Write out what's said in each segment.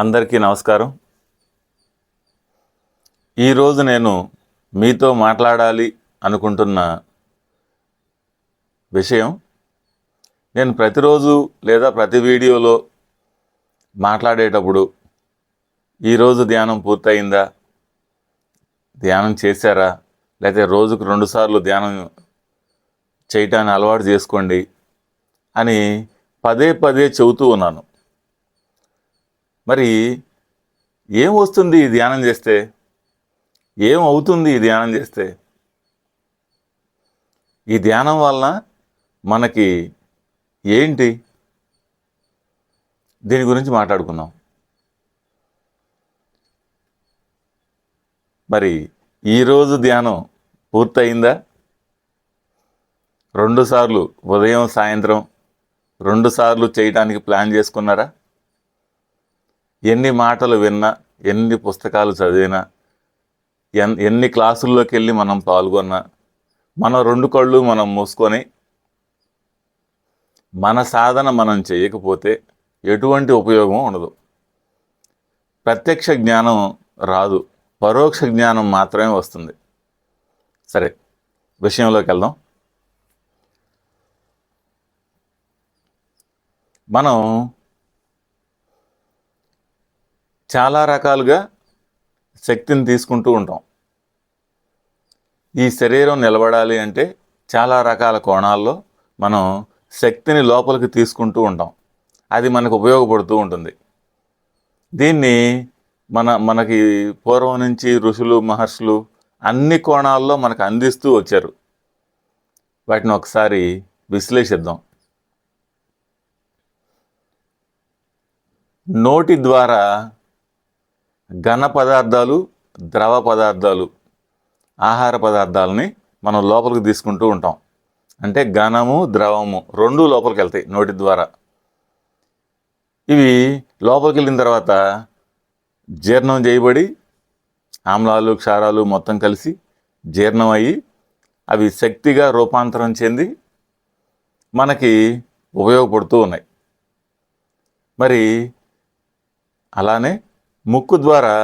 అందరికీ నమస్కారం. ఈరోజు నేను మీతో మాట్లాడాలి అనుకుంటున్న విషయం. నేను ప్రతిరోజు లేదా ప్రతి వీడియోలో మాట్లాడేటప్పుడు ఈరోజు ధ్యానం పూర్తయిందా? ధ్యానం చేశారా? లేకపోతే రోజుకు రెండుసార్లు ధ్యానం చేయటాన్ని అలవాటు చేసుకోండి అని పదే పదే చెబుతూ ఉన్నాను. మరి ఏం వస్తుంది ఈ ధ్యానం చేస్తే? ఏం అవుతుంది ఈ ధ్యానం చేస్తే? ఈ ధ్యానం వలన మనకి ఏంటి? దీని గురించి మాట్లాడుకుందాం. మరి ఈరోజు ధ్యానం పూర్తయిందా? రెండుసార్లు ఉదయం సాయంత్రం రెండుసార్లు చేయడానికి ప్లాన్ చేసుకున్నారా? ఎన్ని మాటలు విన్నా ఎన్ని పుస్తకాలు చదివినా ఎన్ ఎన్ని క్లాసుల్లోకి వెళ్ళి మనం పాల్గొన్నా మన రెండు కళ్ళు మనం మూసుకొని మన సాధన మనం చేయకపోతే ఎటువంటి ఉపయోగం ఉండదు. ప్రత్యక్ష జ్ఞానం రాదు. పరోక్ష జ్ఞానం మాత్రమే వస్తుంది. సరే విషయంలోకి వెళ్దాం. మనం చాలా రకాలుగా శక్తిని తీసుకుంటూ ఉంటాం. ఈ శరీరం నిలబడాలి అంటే చాలా రకాల కోణాల్లో మనం శక్తిని లోపలికి తీసుకుంటూ ఉంటాం. అది మనకు ఉపయోగపడుతూ ఉంటుంది. దీన్ని మన మనకి పూర్వం నుంచి ఋషులు మహర్షులు అన్ని కోణాల్లో మనకు అందిస్తూ వచ్చారు. వాటిని ఒకసారి విశ్లేషిద్దాం. నోటి ద్వారా ఘన పదార్థాలు ద్రవ పదార్థాలు ఆహార పదార్థాలని మనం లోపలికి తీసుకుంటూ ఉంటాం. అంటే ఘనము ద్రవము రెండు లోపలికి వెళ్తాయి నోటి ద్వారా. ఇవి లోపలికి వెళ్ళిన తర్వాత జీర్ణం చేయబడి ఆమ్లాలు క్షారాలు మొత్తం కలిసి జీర్ణం అయ్యి అవి శక్తిగా రూపాంతరం చెంది మనకి ఉపయోగపడుతూ ఉన్నాయి. మరి అలానే ముక్కు ద్వారా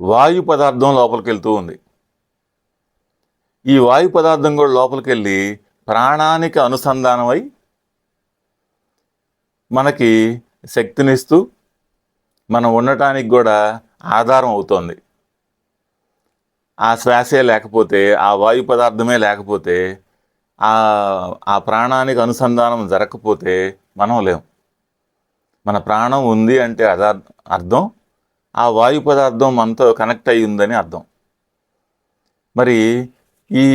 వాయు పదార్థం లోపలికి వెళ్తూ ఉంది. ఈ వాయు పదార్థం కూడా లోపలికి వెళ్ళి ప్రాణానికి అనుసంధానమై మనకి శక్తినిస్తూ మనం ఉండటానికి కూడా ఆధారం అవుతోంది. ఆ శ్వాసే లేకపోతే ఆ వాయు పదార్థమే లేకపోతే ఆ ప్రాణానికి అనుసంధానం జరగకపోతే మనం లేము మన ప్రాణం ఉంది అంటే అదా అర్థం? ఆ వాయు పదార్థం మనతో కనెక్ట్ అయి ఉందని అర్థం. మరి ఈ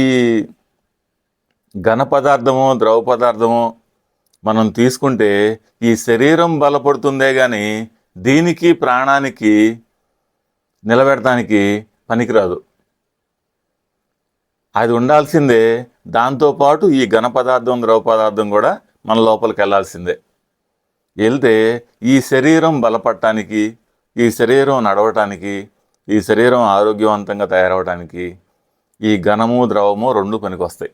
ఘన పదార్థమో ద్రవ పదార్థమో మనం తీసుకుంటే ఈ శరీరం బలపడుతుందే కానీ దీనికి ప్రాణానికి నిలబెడటానికి పనికిరాదు. అది ఉండాల్సిందే. దాంతోపాటు ఈ ఘన పదార్థం ద్రవ పదార్థం కూడా మన లోపలికి వెళ్ళాల్సిందే. వెళ్తే ఈ శరీరం బలపడటానికి ఈ శరీరం నడవటానికి ఈ శరీరం ఆరోగ్యవంతంగా తయారవడానికి ఈ ఘనము ద్రవము రెండు పనికొస్తాయి.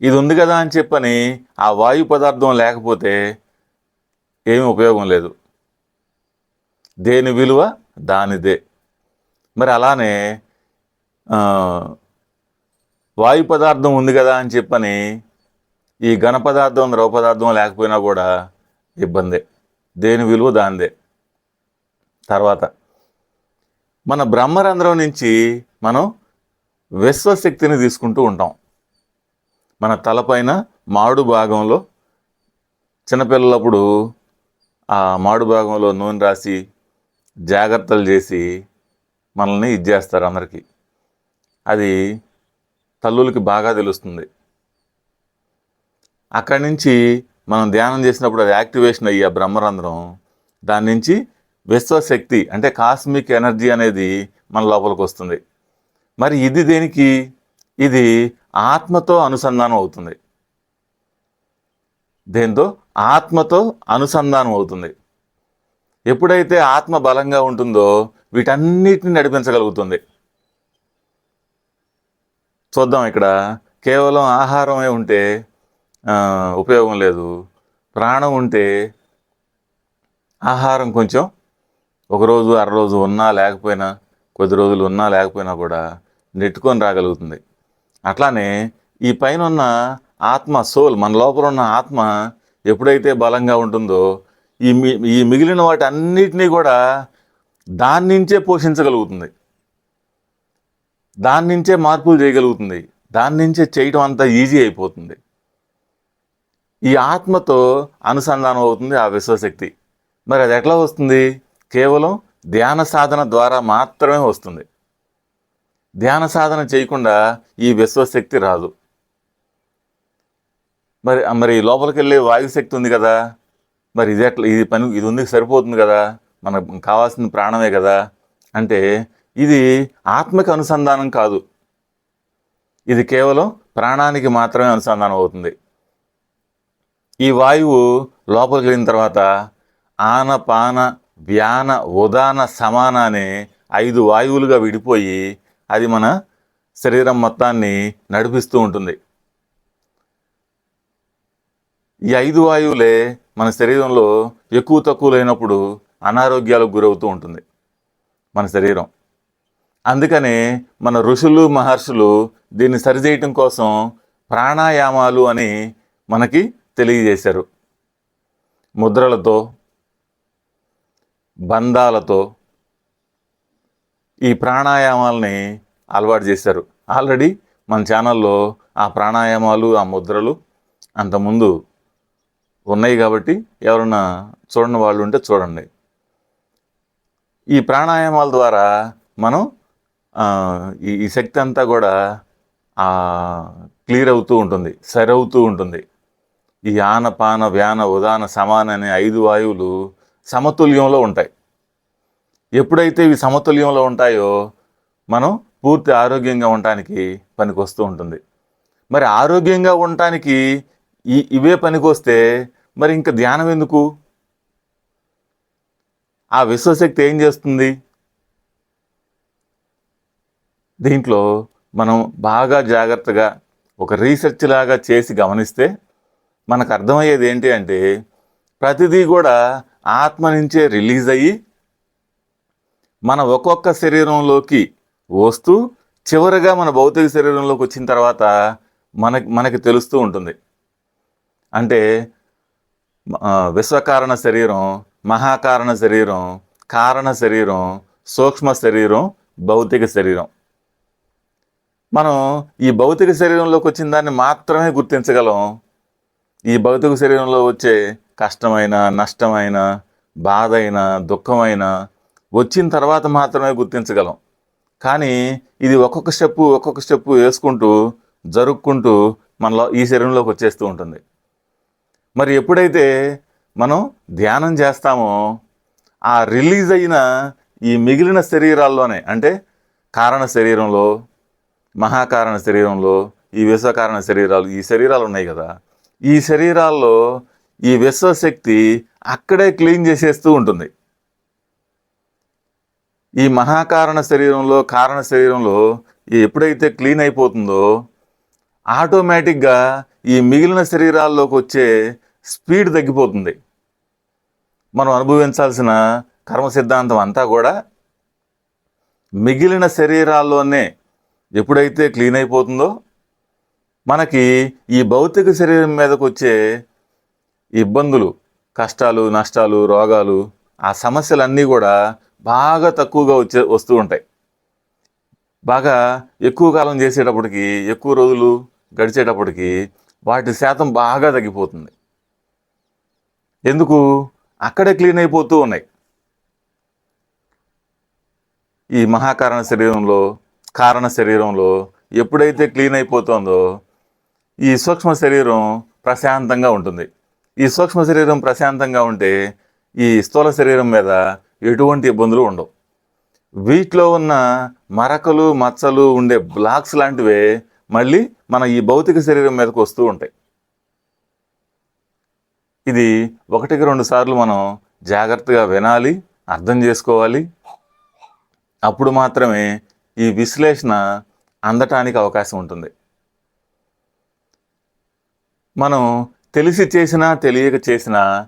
ఇది ఉంది కదా అని చెప్పని ఆ వాయు పదార్థం లేకపోతే ఏమి ఉపయోగం లేదు. దేని విలువ? దానిదే. మరి అలానే వాయు పదార్థం ఉంది కదా అని చెప్పని ఈ ఘన పదార్థం ద్రవ పదార్థం లేకపోయినా కూడా ఇబ్బందే. దేని విలువ దానిదే. తర్వాత మన బ్రహ్మరంధ్రం నుంచి మనం విశ్వశక్తిని తీసుకుంటూ ఉంటాం. మన తలపైన మాడు భాగంలో చిన్నపిల్లలప్పుడు ఆ మాడు భాగంలో నూనె రాసి జాగ్రత్తలు చేసి మనల్ని ఇది చేస్తారు అందరికీ. అది తల్లులకి బాగా తెలుస్తుంది. అక్కడి నుంచి మనం ధ్యానం చేసినప్పుడు అది యాక్టివేషన్ అయ్యి ఆ బ్రహ్మరంధ్రం దాని నుంచి విశ్వశక్తి అంటే కాస్మిక్ ఎనర్జీ అనేది మన లోపలికి వస్తుంది. మరి ఇది దేనికి? ఇది ఆత్మతో అనుసంధానం అవుతుంది. దేంతో? ఆత్మతో అనుసంధానం అవుతుంది. ఎప్పుడైతే ఆత్మ బలంగా ఉంటుందో వీటన్నిటిని నడిపించగలుగుతుంది. చూద్దాం ఇక్కడ. కేవలం ఆహారమే ఉంటే ఉపయోగం లేదు. ప్రాణం ఉంటే ఆహారం కొంచెం ఒకరోజు అరరోజు ఉన్నా లేకపోయినా కొద్ది రోజులు ఉన్నా లేకపోయినా కూడా నెట్టుకొని రాగలుగుతుంది. అట్లానే ఈ పైన ఉన్న ఆత్మ సోల్ మన లోపల ఉన్న ఆత్మ ఎప్పుడైతే బలంగా ఉంటుందో ఈ మి ఈ మిగిలిన వాటి అన్నిటినీ కూడా దాని నుంచే పోషించగలుగుతుంది. దాని నుంచే మార్పులు చేయగలుగుతుంది. దాని నుంచే చేయటం అంతా ఈజీ అయిపోతుంది. ఈ ఆత్మతో అనుసంధానం అవుతుంది ఆ విశ్వశక్తి. మరి అది ఎట్లా వస్తుంది? కేవలం ధ్యాన సాధన ద్వారా మాత్రమే వస్తుంది. ధ్యాన సాధన చేయకుండా ఈ విశ్వశక్తి రాదు. మరి మరి లోపలికి వెళ్ళే వాయుశక్తి ఉంది కదా. మరి ఇది ఎట్లా ఇది పని ఇది ఉంది సరిపోతుంది కదా. మనకు కావాల్సిన ప్రాణమే కదా. అంటే ఇది ఆత్మకి అనుసంధానం కాదు. ఇది కేవలం ప్రాణానికి మాత్రమే అనుసంధానం అవుతుంది. ఈ వాయువు లోపలికి వెళ్ళిన తర్వాత ఆన పాన వ్యాన ఉదాన సమాన అనే ఐదు వాయువులుగా విడిపోయి అది మన శరీరం మొత్తాన్ని నడిపిస్తూ ఉంటుంది. ఈ ఐదు వాయువులే మన శరీరంలో ఎక్కువ తక్కువ లేనప్పుడు అనారోగ్యాలకు గురవుతూ ఉంటుంది మన శరీరం. అందుకనే మన ఋషులు మహర్షులు దీన్ని సరిచేయటం కోసం ప్రాణాయామాలు అని మనకి తెలియజేశారు. ముద్రలతో బంధాలతో ఈ ప్రాణాయామాలని అలవాటు చేశారు. ఆల్రెడీ మన ఛానల్లో ఆ ప్రాణాయామాలు ఆ ముద్రలు అంతకుముందు ఉన్నాయి కాబట్టి ఎవరన్నా చూడని వాళ్ళు ఉంటే చూడండి. ఈ ప్రాణాయామాల ద్వారా మనం ఈ ఈ శక్తి అంతా కూడా క్లియర్ అవుతూ ఉంటుంది సరవుతూ ఉంటుంది. ఈ ఆనపాన వ్యాన ఉదాన సమాన అనే ఐదు వాయువులు సమతుల్యంలో ఉంటాయి. ఎప్పుడైతే ఇవి సమతుల్యంలో ఉంటాయో మనం పూర్తి ఆరోగ్యంగా ఉండటానికి పనికొస్తూ ఉంటుంది. మరి ఆరోగ్యంగా ఉండటానికి ఈ ఇవే పనికొస్తే మరి ఇంకా ధ్యానం ఎందుకు? ఆ విశ్వశక్తి ఏం చేస్తుంది? దీంట్లో మనం బాగా జాగ్రత్తగా ఒక రీసెర్చ్ లాగా చేసి గమనిస్తే మనకు అర్థమయ్యేది ఏంటి అంటే ప్రతిదీ కూడా ఆత్మ నుంచే రిలీజ్ అయ్యి మన ఒక్కొక్క శరీరంలోకి వస్తూ చివరగా మన భౌతిక శరీరంలోకి వచ్చిన తర్వాత మనకి మనకి తెలుస్తూ ఉంటుంది. అంటే విశ్వకారణ శరీరం మహాకారణ శరీరం కారణ శరీరం సూక్ష్మ శరీరం భౌతిక శరీరం. మనం ఈ భౌతిక శరీరంలోకి వచ్చిన దాన్ని మాత్రమే గుర్తించగలం. ఈ భౌతిక శరీరంలో వచ్చే కష్టమైన నష్టమైన బాధ అయిన దుఃఖమైన వచ్చిన తర్వాత మాత్రమే గుర్తించగలం. కానీ ఇది ఒక్కొక్క స్టెప్పు ఒక్కొక్క స్టెప్పు వేసుకుంటూ జరుక్కుంటూ మనలో ఈ శరీరంలోకి వచ్చేస్తూ ఉంటుంది. మరి ఎప్పుడైతే మనం ధ్యానం చేస్తామో ఆ రిలీజ్ అయిన ఈ మిగిలిన శరీరాల్లోనే అంటే కారణ శరీరంలో మహాకారణ శరీరంలో ఈ విశ్వకారణ శరీరాలు ఈ శరీరాలు ఉన్నాయి కదా ఈ శరీరాల్లో ఈ విశ్వశక్తి అక్కడే క్లీన్ చేసేస్తూ ఉంటుంది. ఈ మహాకారణ శరీరంలో కారణ శరీరంలో ఎప్పుడైతే క్లీన్ అయిపోతుందో ఆటోమేటిక్గా ఈ మిగిలిన శరీరాల్లోకి వచ్చే స్పీడ్ తగ్గిపోతుంది. మనం అనుభవించాల్సిన కర్మ సిద్ధాంతం అంతా కూడా మిగిలిన శరీరాల్లోనే ఎప్పుడైతే క్లీన్ అయిపోతుందో మనకి ఈ భౌతిక శరీరం మీదకు వచ్చే ఇబ్బందులు కష్టాలు నష్టాలు రోగాలు ఆ సమస్యలన్నీ కూడా బాగా తక్కువగా వచ్చే వస్తూ ఉంటాయి. బాగా ఎక్కువ కాలం చేసేటప్పటికి ఎక్కువ రోజులు గడిచేటప్పటికి వాటి శాతం బాగా తగ్గిపోతుంది. ఎందుకు? అక్కడే క్లీన్ అయిపోతూ ఉన్నాయి. ఈ మహాకారణ శరీరంలో కారణ శరీరంలో ఎప్పుడైతే క్లీన్ అయిపోతుందో ఈ సూక్ష్మ శరీరం ప్రశాంతంగా ఉంటుంది. ఈ సూక్ష్మ శరీరం ప్రశాంతంగా ఉంటే ఈ స్థూల శరీరం మీద ఎటువంటి ఇబ్బందులు ఉండవు. వీటిలో ఉన్న మరకలు మచ్చలు ఉండే బ్లాక్స్ లాంటివే మళ్ళీ మన ఈ భౌతిక శరీరం మీదకు వస్తూ ఉంటాయి. ఇది ఒకటికి రెండు సార్లు మనం జాగ్రత్తగా వినాలి అర్థం చేసుకోవాలి. అప్పుడు మాత్రమే ఈ విశ్లేషణ అందటానికి అవకాశం ఉంటుంది. మనం తెలిసి చేసినా తెలియక చేసినా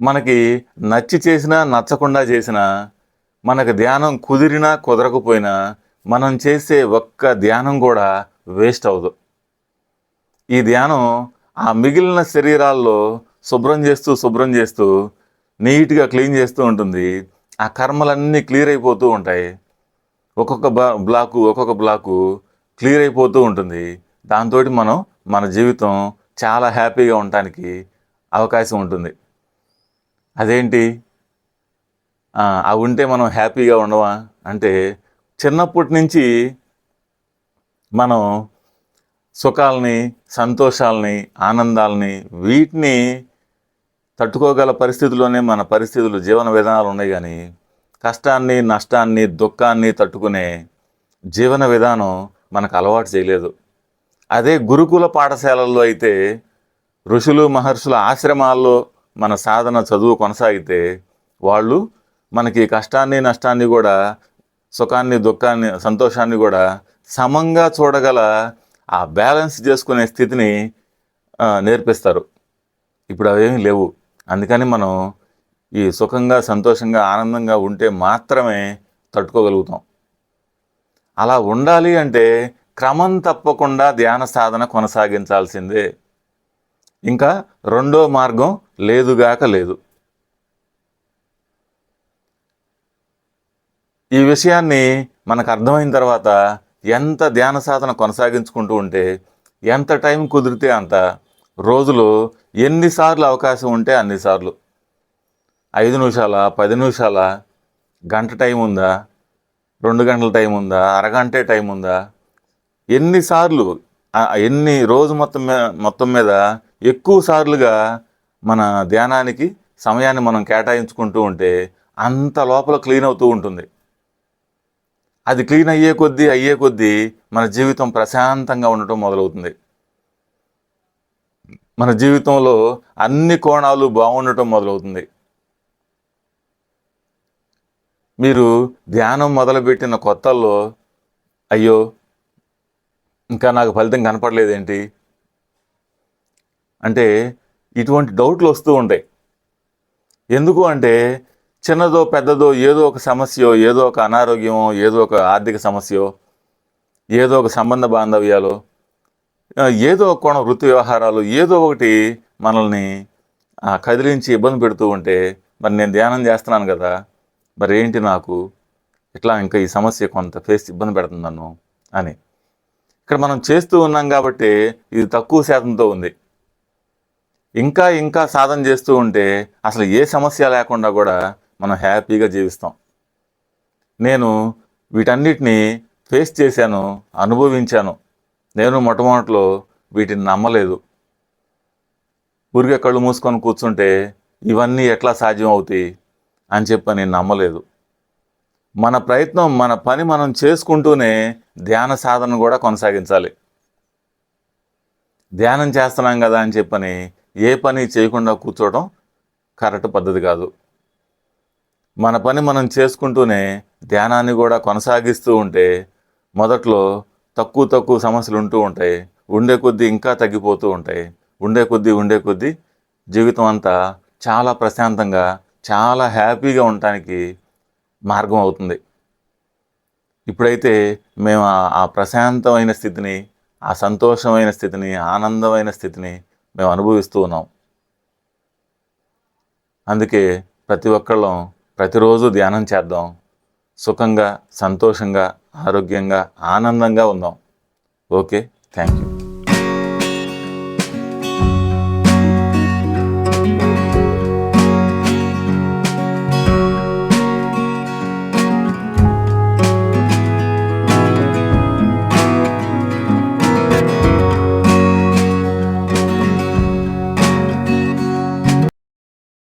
మనకి నచ్చి చేసినా నచ్చకుండా చేసినా మనకు ధ్యానం కుదిరినా కుదరకపోయినా మనం చేసే ఒక్క ధ్యానం కూడా వేస్ట్ అవ్వదు. ఈ ధ్యానం ఆ మిగిలిన శరీరాల్లో శుభ్రం చేస్తూ శుభ్రం చేస్తూ నీట్గా క్లీన్ చేస్తూ ఉంటుంది. ఆ కర్మలన్నీ క్లియర్ అయిపోతూ ఉంటాయి. ఒక్కొక్క బా బ్లాకు ఒక్కొక్క బ్లాకు క్లియర్ అయిపోతూ ఉంటుంది. దాంతో మనం మన జీవితం చాలా హ్యాపీగా ఉండటానికి అవకాశం ఉంటుంది. అదేంటి? అవి ఉంటే మనం హ్యాపీగా ఉండవా? అంటే చిన్నప్పటి నుంచి మనం సుఖాలని సంతోషాలని ఆనందాలని వీటిని తట్టుకోగల పరిస్థితుల్లోనే మన పరిస్థితులు జీవన విధానాలు ఉన్నాయి కానీ కష్టాన్ని నష్టాన్ని దుఃఖాన్ని తట్టుకునే జీవన విధానం మనకు అలవాటు చేయలేదు. అదే గురుకుల పాఠశాలల్లో అయితే ఋషులు మహర్షుల ఆశ్రమాల్లో మన సాధన చదువు కొనసాగితే వాళ్ళు మనకి కష్టాన్ని నష్టాన్ని కూడా సుఖాన్ని దుఃఖాన్ని సంతోషాన్ని కూడా సమంగా చూడగల ఆ బ్యాలెన్స్ చేసుకునే స్థితిని నేర్పిస్తారు. ఇప్పుడు అవేమీ లేవు. అందుకని మనం ఈ సుఖంగా సంతోషంగా ఆనందంగా ఉంటే మాత్రమే తట్టుకోగలుగుతాం. అలా ఉండాలి అంటే క్రమం తప్పకుండా ధ్యాన సాధన కొనసాగించాల్సిందే. ఇంకా రెండో మార్గం లేదుగాక లేదు. ఈ విషయాన్ని మనకు అర్థమైన తర్వాత ఎంత ధ్యాన సాధన కొనసాగించుకుంటూ ఉంటే ఎంత టైం కుదిరితే అంత రోజులో ఎన్నిసార్లు అవకాశం ఉంటే అన్నిసార్లు ఐదు నిమిషాల పది నిమిషాల గంట టైం ఉందా రెండు గంటల టైం ఉందా అరగంటే టైం ఉందా ఎన్నిసార్లు ఎన్ని రోజు మొత్తం మీద మొత్తం మీద ఎక్కువ సార్లుగా మన ధ్యానానికి సమయాన్ని మనం కేటాయించుకుంటూ ఉంటే అంత లోపల క్లీన్ అవుతూ ఉంటుంది. అది క్లీన్ అయ్యే కొద్దీ అయ్యే కొద్దీ మన జీవితం ప్రశాంతంగా ఉండటం మొదలవుతుంది. మన జీవితంలో అన్ని కోణాలు బాగుండటం మొదలవుతుంది. మీరు ధ్యానం మొదలుపెట్టిన కొత్తల్లో అయ్యో ఇంకా నాకు ఫలితం కనపడలేదేంటి? అంటే ఇటువంటి డౌట్లు వస్తూ ఉంటాయి. ఎందుకు అంటే చిన్నదో పెద్దదో ఏదో ఒక సమస్యో ఏదో ఒక అనారోగ్యమో ఏదో ఒక ఆర్థిక సమస్యో ఏదో ఒక సంబంధ బాంధవ్యాలు ఏదో ఒక కోణం వృత్తి వ్యవహారాలు ఏదో ఒకటి మనల్ని కదిలించి ఇబ్బంది పెడుతూ ఉంటే మరి నేను ధ్యానం చేస్తున్నాను కదా మరి ఏంటి నాకు? ఇట్లా ఇంకా ఈ సమస్య కొంత ఫేస్ ఇబ్బంది పెడుతుంది నన్ను? అని. ఇక్కడ మనం చేస్తూ ఉన్నాం కాబట్టి ఇది తక్కువ శాతంతో ఉంది. ఇంకా ఇంకా సాధన చేస్తూ ఉంటే అసలు ఏ సమస్య లేకుండా కూడా మనం హ్యాపీగా జీవిస్తాం. నేను వీటన్నిటిని ఫేస్ చేశాను అనుభవించాను. నేను మొట్టమొదట్లో వీటిని నమ్మలేదు. ఊరికే కళ్ళు మూసుకొని కూర్చుంటే ఇవన్నీ ఎట్లా సాధ్యం అవుతాయి అని చెప్పి నేను నమ్మలేదు. మన ప్రయత్నం మన పని మనం చేసుకుంటూనే ధ్యాన సాధన కూడా కొనసాగించాలి. ధ్యానం చేస్తున్నాం కదా అని చెప్పని ఏ పని చేయకుండా కూర్చోవడం కరెక్ట్ పద్ధతి కాదు. మన పని మనం చేసుకుంటూనే ధ్యానాన్ని కూడా కొనసాగిస్తూ ఉంటే మొదట్లో తక్కువ తక్కువ సమస్యలు ఉంటూ ఉంటాయి. ఉండే కొద్దీ ఇంకా తగ్గిపోతూ ఉంటాయి. ఉండే కొద్దీ ఉండే కొద్దీ జీవితం అంతా చాలా ప్రశాంతంగా చాలా హ్యాపీగా ఉండటానికి మార్గం అవుతుంది. ఇప్పుడైతే మేము ఆ- ప్రశాంతమైన స్థితిని ఆ సంతోషమైన స్థితిని ఆనందమైన స్థితిని మేము అనుభవిస్తూ ఉన్నాం. అందుకే ప్రతి ఒక్కళ్ళం ప్రతిరోజు ధ్యానం చేద్దాం. సుఖంగా సంతోషంగా ఆరోగ్యంగా ఆనందంగా ఉందాం. Okay thank you.